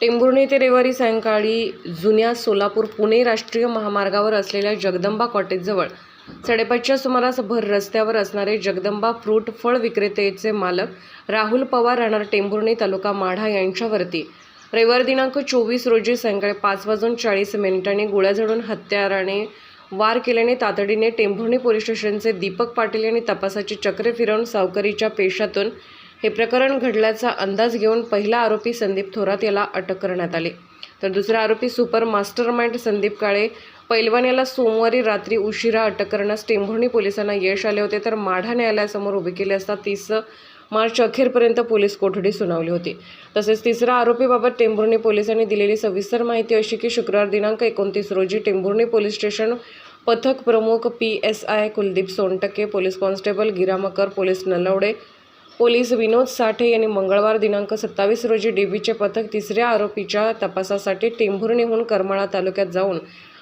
टेंभुर्णी ते रविवारी सायंकाळी जुन्या सोलापूर पुणे राष्ट्रीय महामार्गावर असलेल्या जगदंबा कॉटेजजवळ साडेपाचच्या सुमारास भर रस्त्यावर असणारे जगदंबा फ्रूट फळ विक्रेतेचे मालक राहुल पवार राहणार टेंभुर्णी तालुका माढा यांच्यावरती. रविवार दिनांक चोवीस रोजी सायंकाळी पाच वाजून चाळीस मिनिटांनी गोळ्या झाडून हत्याराने वार केल्याने तातडीने टेंभुर्णी पोलीस स्टेशनचे दीपक पाटील यांनी तपासाची चक्रे फिरवून सावकारीच्या पेशातून हे प्रकरण घडल्याचा अंदाज घेऊन पहिला आरोपी संदीप थोरात याला अटक करण्यात आली. तर दुसरा आरोपी super master mind Sandeep Kale. पैलवान याला सोमवारी रात्री उशिरा अटक करण्यास टेंभुर्णी पोलिसांना यश आले होते तर माढा न्यायालयासमोर उभे केले असता तीस मार्च अखेरपर्यंत पोलीस कोठडी सुनावली होती. तसेच तिसरा आरोपीबाबत टेंभुर्णी पोलिसांनी दिलेली सविस्तर माहिती अशी की शुक्रवार दिनांक एकोणतीस रोजी टेंभुर्णी पोलीस स्टेशन पथक प्रमुख P S I Kuldeep Sontake police constable Giramkar police Nalawade police Vinod Sathe यांनी मंगळवार दिनांक सत्तावीस रोजी डीबीचे पथक तिसऱ्या आरोपीच्या तपासासाठी टेंभुर्णीहून करमाळा तालुक्यात जाऊन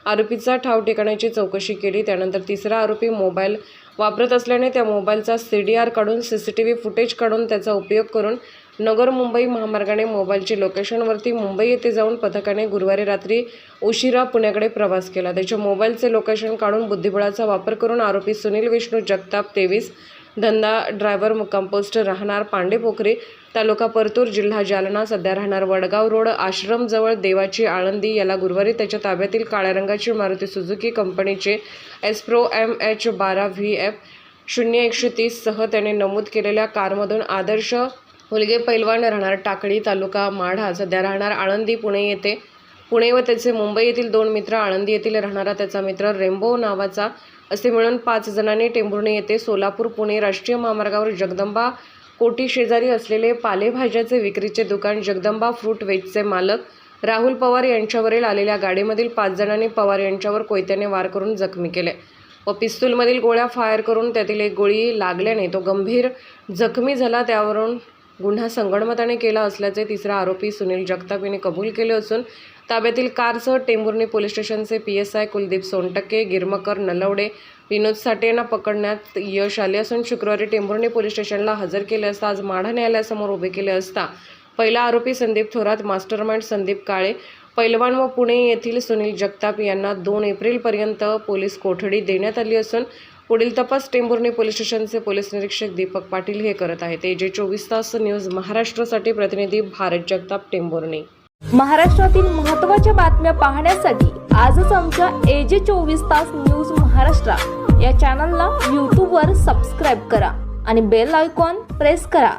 आरोपीचा ठाव ठिकाणाची चौकशी केली. त्यानंतर तिसरा आरोपी मोबाईल वापरत असल्याने त्या मोबाईलचा सी डी आर काढून C C T V footage काढून त्याचा उपयोग करून नगर मुंबई महामार्गाने मोबाईलची लोकेशनवरती मुंबई येथे जाऊन पथकाने गुरुवारी रात्री उशिरा पुण्याकडे प्रवास केला. त्याच्या मोबाईलचे लोकेशन काढून बुद्धिबळाचा वापर करून आरोपी सुनील विष्णू जगताप तेवीस धंदा ड्रायव्हर मुक्काम पोस्ट राहणार पांडेपोखरे तालुका परतूर जिल्हा जालना सध्या राहणार वडगाव रोड आश्रमजवळ देवाची आळंदी याला गुरुवारी त्याच्या ताब्यातील काळ्या रंगाची मारुती सुझुकी कंपनीचे एस्प्रो एम एच बारा व्ही एफ शून्य एकशे तीससह त्याने नमूद केलेल्या कारमधून आदर्श हुलगे पैलवान राहणार टाकळी तालुका माढा सध्या राहणार आळंदी पुणे येथे. पुणे व त्याचे मुंबई येथील दोन मित्र आळंदी येथील राहणारा त्याचा मित्र रेम्बो नावाचा असे मिळून पाच जणांनी टेंभुर्णी येथे सोलापूर पुणे राष्ट्रीय महामार्गावर जगदंबा कोटी शेजारी असलेले पालेभाज्याचे विक्रीचे दुकान जगदंबा फ्रूट वेजचे मालक राहुल पवार यांच्यावरील आलेल्या गाडीमधील पाच जणांनी पवार यांच्यावर कोयत्याने वार करून जखमी केले व पिस्तूलमधील गोळ्या फायर करून त्यातील एक गोळी लागल्याने तो गंभीर जखमी झाला. त्यावरून गुन्हा संगणमताने केला असल्याचे तिसरा आरोपी सुनील जगताप यांनी कबूल केले असून ताब्यातील कारसह टेंभुर्णी पोलीस स्टेशनचे P S I Kuldeep Sontakke Giramkar Nalawade Vinod Sathe यांना पकडण्यात यश आले असून शुक्रवारी टेंभुर्णी पोलीस स्टेशनला हजर केले असता आज माढा न्यायालयासमोर उभे केले असता पहिला आरोपी संदीप थोरात मास्टरमाइंड संदीप काळे पैलवान व पुणे येथील सुनील जगताप यांना दोन एप्रिलपर्यंत पोलीस कोठडी देण्यात आली असून पुढील तपास टेंभुर्णी पोलीस स्टेशनचे पोलीस निरीक्षक दीपक पाटील हे करत आहेत. एजे चोवीस तास न्यूज महाराष्ट्रासाठी प्रतिनिधी भारत जगताप टेंभुर्णी. महाराष्ट्रातील महत्त्वाच्या बातम्या पाहण्यासाठी आजच आमच्या एजे चोवीस तास न्यूज महाराष्ट्र या चॅनलला यूट्यूबवर सबस्क्राईब करा आणि बेल आयकॉन प्रेस करा.